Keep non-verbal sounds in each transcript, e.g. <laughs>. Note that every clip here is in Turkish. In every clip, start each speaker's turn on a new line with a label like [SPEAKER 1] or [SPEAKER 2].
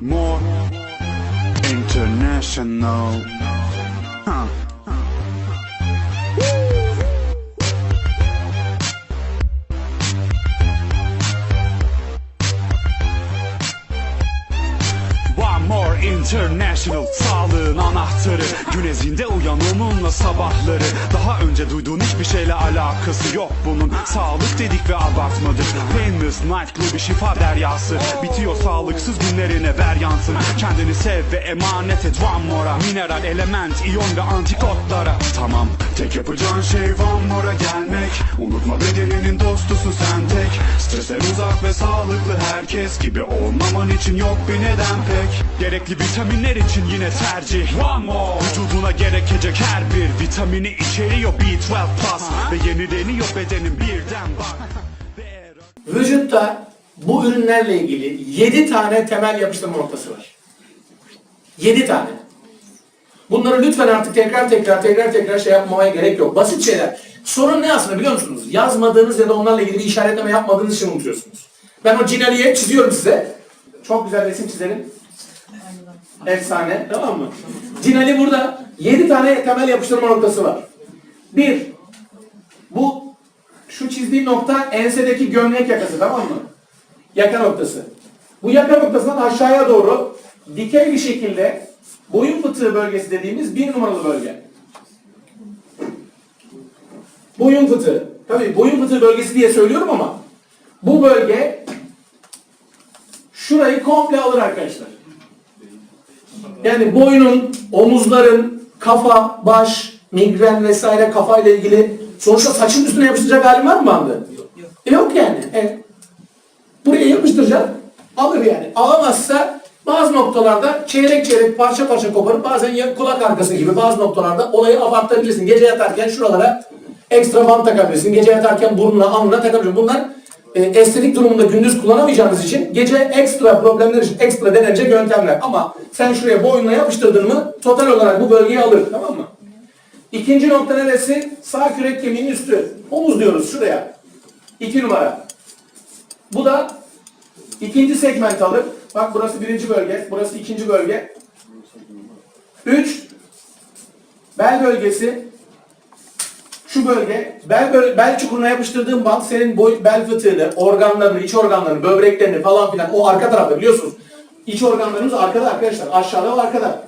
[SPEAKER 1] more international. İnternational Sağlığın anahtarı. Güneşinde uyan onunla sabahları. Daha önce duyduğun hiçbir şeyle alakası yok bunun. Sağlık dedik ve abartmadık. Painless night bir şifa deryası. Bitiyor sağlıksız günlerine ver yansın Kendini sev ve emanet et one more'a Mineral, element, iyon ve antikotlara. Tamam tek yapacağın şey one more'a gelmek. Unutma bedeninin dostusun sen tek. Stresten uzak ve sağlıklı herkes gibi Olmaman için yok bir neden pek. Gerekli vitaminler için yine tercih. One more. Vücuduna gerekecek her bir vitamini içeriyor. B12 plus. Ve yenileniyor bedenin birden bak.
[SPEAKER 2] Vücutta bu ürünlerle ilgili 7 tane temel yapıştırma noktası var. 7 tane. Bunları lütfen artık tekrar tekrar tekrar tekrar şey yapmamaya gerek yok. Basit şeyler. Sorun ne aslında biliyor musunuz? Yazmadığınız ya da onlarla ilgili bir işaretleme yapmadığınız için unutuyorsunuz. Ben o Cinali'ye çiziyorum size. Çok güzel resim çizelim. Efsane. Tamam mı? Cinali burada. 7 tane temel yapıştırma noktası var. 1. Bu şu çizdiğim nokta ensedeki gömlek yakası tamam mı? Yaka noktası. Bu yaka noktasından aşağıya doğru dikey bir şekilde boyun fıtığı bölgesi dediğimiz bir numaralı bölge. Boyun fıtığı. Tabii boyun fıtığı bölgesi diye söylüyorum ama bu bölge şurayı komple alır arkadaşlar. Yani boynun, omuzların, kafa, baş, migren vesaire kafayla ilgili sonuçta saçın üstüne yapıştıracak halim var mı bandı? Yok, yok yani. Evet. Buraya yapıştıracak, alır yani. Alamazsa bazı noktalarda çeyrek çeyrek parça parça koparıp bazen kulak arkası gibi bazı noktalarda olayı abartabilirsin. Gece yatarken şuralara ekstra bant takabilirsin. Gece yatarken burnuna, alnına takabilirsin. Bunlar e, estetik durumunda gündüz kullanamayacağınız için gece ekstra problemler için ekstra denenecek yöntemler. Ama sen şuraya boynuna yapıştırdın mı total olarak bu bölgeyi alır. Tamam mı? İkinci nokta neresi? Sağ kürek kemiğinin üstü. Omuz diyoruz şuraya. İki numara. Bu da ikinci segment alır. Bak burası birinci bölge, burası ikinci bölge. Üç, bel bölgesi. Şu bölge, bel, böl- bel çukuruna yapıştırdığın bant senin boy, bel fıtığını, organlarını, iç organlarını, böbreklerini falan filan o arka tarafta biliyorsunuz. İç organlarımız arkada arkadaşlar. Aşağıda ve arkada.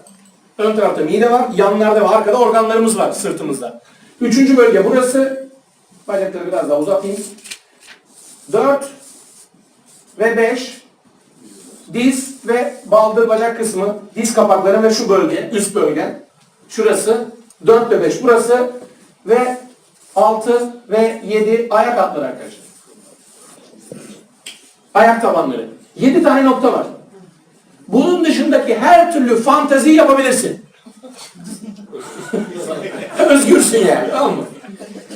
[SPEAKER 2] Ön tarafta mide var, yanlarda ve arkada organlarımız var sırtımızda. Üçüncü bölge burası. Bacakları biraz daha uzatayım. Dört ve beş diz ve baldır bacak kısmı, diz kapakları ve şu bölge, üst bölge. Şurası 4 ve 5 burası ve 6 ve 7 ayak altları arkadaşlar. Ayak tabanları. 7 tane nokta var. Bunun dışındaki her türlü fantazi yapabilirsin. <laughs> Özgürsün yani tamam mı?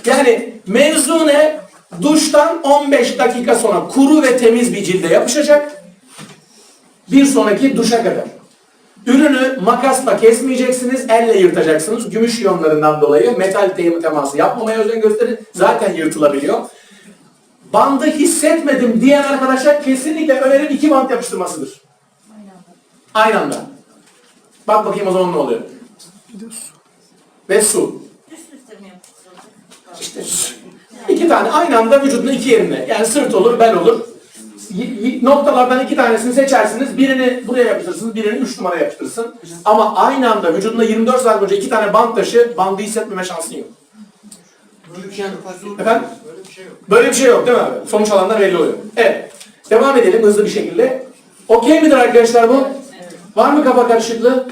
[SPEAKER 2] Yani mevzu ne? Duştan 15 dakika sonra kuru ve temiz bir cilde yapışacak. Bir sonraki duşa kadar. Ürünü makasla kesmeyeceksiniz, elle yırtacaksınız. Gümüş iyonlarından dolayı metal teması yapmamaya özen gösterin. Zaten yırtılabiliyor. Bandı hissetmedim diyen arkadaşlar kesinlikle önerim iki bant yapıştırmasıdır. Aynı anda. Bak bakayım o zaman ne oluyor. Ve su. İşte iki tane aynı anda vücudun iki yerine. Yani sırt olur, bel olur. Noktalardan iki tanesini seçersiniz. Birini buraya yapıştırırsınız, birini üç numaraya yapıştırırsın. Ama aynı anda vücudunda 24 saat boyunca iki tane bant taşı, bandı hissetmeme şansın yok. Efendim? Böyle bir şey yok değil mi abi? Sonuç alanlar belli oluyor. Evet. Devam edelim hızlı bir şekilde. Okey midir arkadaşlar bu? Var mı kafa karışıklığı?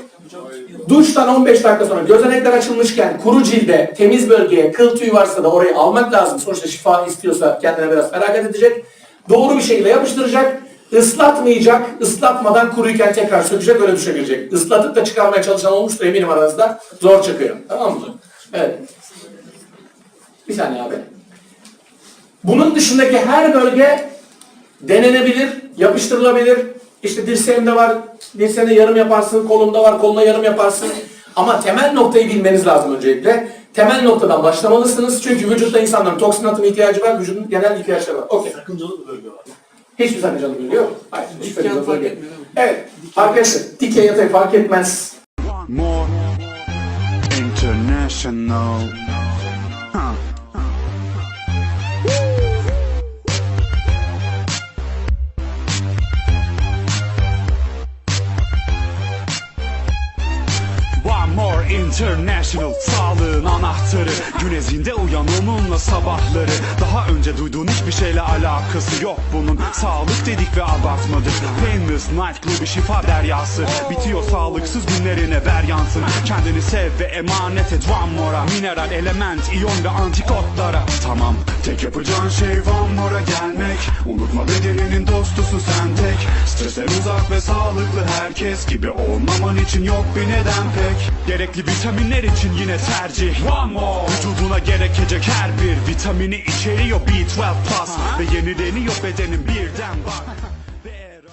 [SPEAKER 2] Duştan 15 dakika sonra gözenekler açılmışken kuru cilde, temiz bölgeye, kıl tüyü varsa da orayı almak lazım. Sonuçta şifa istiyorsa kendine biraz feragat edecek. Doğru bir şekilde yapıştıracak. ıslatmayacak. ıslatmadan kuruyken tekrar sökecek öyle düşebilecek. Islatıp da çıkarmaya çalışan olmuştur eminim aranızda. Zor çıkıyor. Tamam mı? Evet. Bir saniye abi. Bunun dışındaki her bölge denenebilir, yapıştırılabilir. İşte dirseğimde var, dirseğine yarım yaparsın, kolumda var, koluna yarım yaparsın. Ama temel noktayı bilmeniz lazım öncelikle. Temel noktadan başlamalısınız. Çünkü vücutta insanların toksin atımı ihtiyacı var, vücudun genel ihtiyaçları var. Okey.
[SPEAKER 3] Sakıncalı bir bölge var.
[SPEAKER 2] Hiçbir sakıncalı bir yok. Hayır. hiç
[SPEAKER 3] Dikey
[SPEAKER 2] sakıncalı
[SPEAKER 3] fark
[SPEAKER 2] yok.
[SPEAKER 3] etmiyor?
[SPEAKER 2] Evet. Arkadaşlar dikey yatay fark etmez.
[SPEAKER 1] More international. İnternational Sağlığın anahtarı. Güneşinde uyan onunla sabahları. Daha önce duyduğun hiçbir şeyle alakası yok bunun. Sağlık dedik ve abartmadık. Famous Night Club'ı şifa deryası. Bitiyor sağlıksız günlerine ver yansın. Kendini sev ve emanet et. One more'a Mineral, element, iyon ve antikotlara. Tamam tek yapacağın şey One more'a gelmek. Unutma bedeninin dostusun sen tek. Stresten uzak ve sağlıklı herkes gibi Olmaman için yok bir neden pek. Gerekli vitaminler için yine tercih. One more. Vücuduna gerekecek her bir vitamini içeriyor. B12 plus. Ve yenileniyor bedenin birden bak